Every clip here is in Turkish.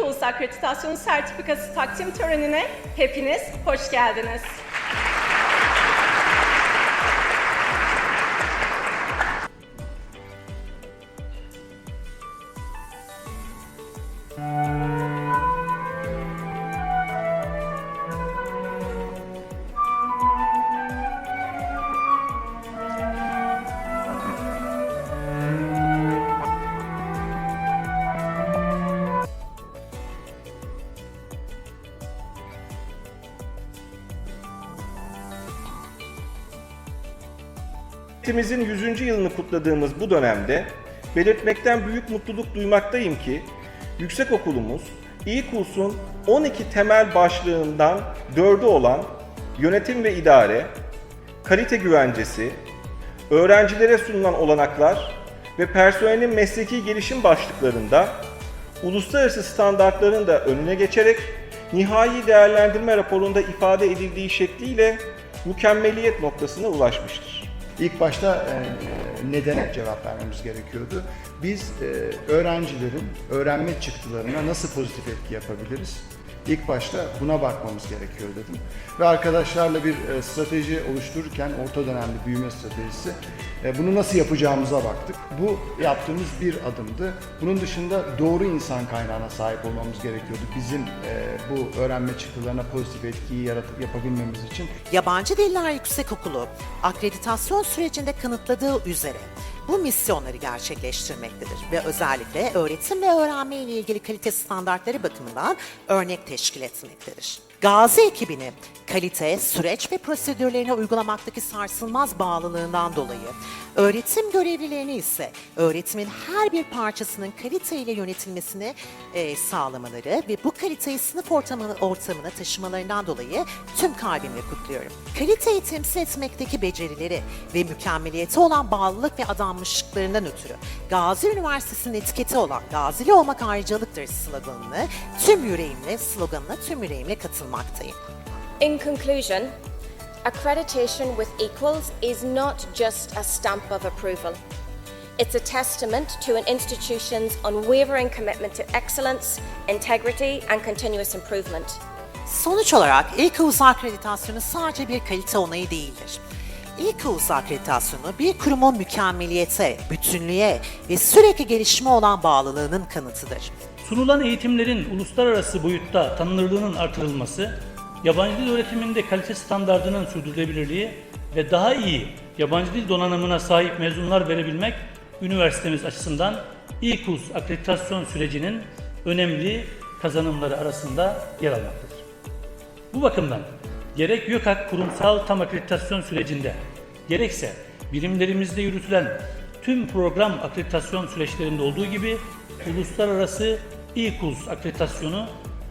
İKULS Akreditasyon Sertifikası takdim törenine hepiniz hoş geldiniz. Cumhuriyetimizin 100. yılını kutladığımız bu dönemde belirtmekten büyük mutluluk duymaktayım ki yüksekokulumuz İKULS'un 12 temel başlığından 4'ü olan yönetim ve idare, kalite güvencesi, öğrencilere sunulan olanaklar ve personelin mesleki gelişim başlıklarında uluslararası standartların da önüne geçerek nihai değerlendirme raporunda ifade edildiği şekliyle mükemmeliyet noktasına ulaşmıştır. İlk başta e, nedene cevap vermemiz gerekiyordu. Biz e, öğrencilerin öğrenme çıktılarına nasıl pozitif etki yapabiliriz? İlk başta buna bakmamız gerekiyor dedim. Ve arkadaşlarla bir e, strateji oluştururken orta dönemli büyüme stratejisi e, bunu nasıl yapacağımıza baktık. Bu yaptığımız bir adımdı. Bunun dışında doğru insan kaynağına sahip olmamız gerekiyordu. Bizim e, bu öğrenme çıktılarına pozitif etkiyi yaratıp yapabilmemiz için. Yabancı Diller Yüksekokulu akreditasyon sürecinde kanıtladığı üzere bu misyonları gerçekleştirmektedir ve özellikle öğretim ve öğrenme ile ilgili kalite standartları bakımından örnek teşkil etmektedir. Gazi ekibini kalite, süreç ve prosedürlerini uygulamaktaki sarsılmaz bağlılığından dolayı, öğretim görevlilerini ise öğretimin her bir parçasının kaliteyle yönetilmesini e, sağlamaları ve bu kaliteyi sınıf ortamına, ortamına taşımalarından dolayı tüm kalbimle kutluyorum. Kaliteyi temsil etmekteki becerileri ve mükemmeliyete olan bağlılık ve adanmışlıklarından ötürü Gazi Üniversitesi'nin etiketi olan Gazili olmak ayrıcalıktır sloganını tüm yüreğimle, sloganına tüm yüreğimle katılmaktayım. In conclusion, accreditation with equals is not just a stamp of approval. It's a testament to an institution's unwavering commitment to excellence, integrity, and continuous improvement. Sonuç olarak İKUS akreditasyonu sadece bir kalite onayı değildir. İKUS akreditasyonu bir kurumun mükemmeliyete, bütünlüğe ve sürekli gelişime olan bağlılığının kanıtıdır. Sunulan eğitimlerin uluslararası boyutta tanınırlığının artırılması, yabancı dil öğretiminde kalite standardının sürdürülebilirliği ve daha iyi yabancı dil donanımına sahip mezunlar verebilmek üniversitemiz açısından İKUS akreditasyon sürecinin önemli kazanımları arasında yer almaktadır. Bu bakımdan gerek YÖKAK kurumsal tam akreditasyon sürecinde gerekse birimlerimizde yürütülen tüm program akreditasyon süreçlerinde olduğu gibi uluslararası İKULS akreditasyonu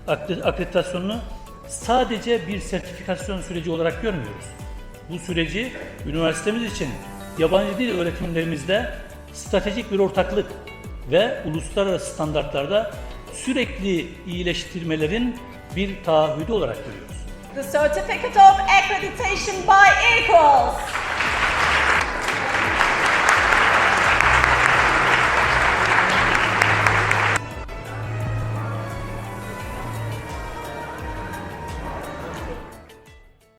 akre- akreditasyonunu sadece bir sertifikasyon süreci olarak görmüyoruz. Bu süreci üniversitemiz için yabancı dil öğretimlerimizde stratejik bir ortaklık ve uluslararası standartlarda sürekli iyileştirmelerin bir taahhüdü olarak görüyoruz. The Certificate of Accreditation by.